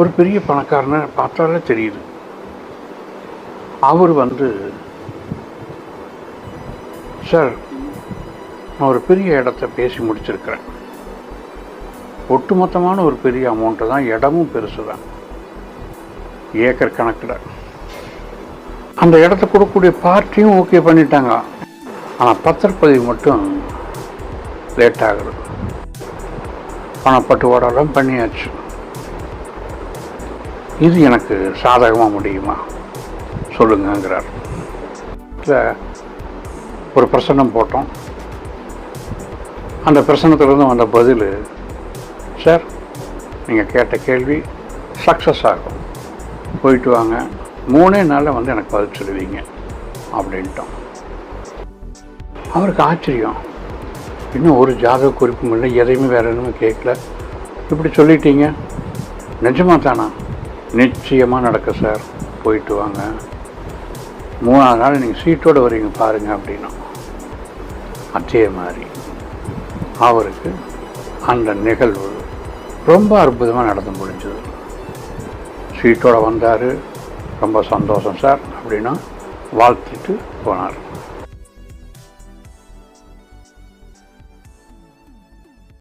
ஒரு பெரிய பணக்காரனை பார்த்தாலே தெரியுது. அவர் வந்து சார் நான் ஒரு பெரிய இடத்த பேசி முடிச்சிருக்கிறேன். ஒட்டுமொத்தமான ஒரு பெரிய அமௌண்ட்டு தான் இடமும் பெருசு தான் ஏக்கர் கணக்கில். அந்த இடத்த கொடுக்கக்கூடிய பார்ட்டியும் ஓகே பண்ணிட்டாங்க. ஆனால் பத்திரப்பதிவு மட்டும் லேட் ஆகுது. பணப்பட்டுவாடெல்லாம் பண்ணியாச்சு. இது எனக்கு சாதகமாக முடியுமா? சொல்லுங்கங்கிறார். இல்லை ஒரு பிரசன்னம் போட்டோம். அந்த பிரசனத்திலிருந்து வந்த பதில் சார் நீங்கள் கேட்ட கேள்வி சக்ஸஸ் ஆகும். போயிட்டு வாங்க. மூணே நாளில் வந்து எனக்கு பதில் சொல்லுவீங்க அப்படின்ட்டோம். அவருக்கு ஆச்சரியம். இன்னும் ஒரு ஜாதக குறிப்பும் இல்லை. எதையுமே வேறு எதுவுமே கேட்கல. இப்படி சொல்லிட்டீங்க. நிஜமா தானா நிச்சயமாக நடக்க சார். போயிட்டு வாங்க. மூணாவது நாள் நீங்கள் சீட்டோடு வரீங்க பாருங்கள் அப்படின்னா. அதே மாதிரி அவருக்கு அந்த நிகழ்வு ரொம்ப அற்புதமாக நடந்து முடிஞ்சது. சீட்டோடு வந்தார். ரொம்ப சந்தோஷம் சார். அப்படின்னா வாழ்த்திட்டு போனார்.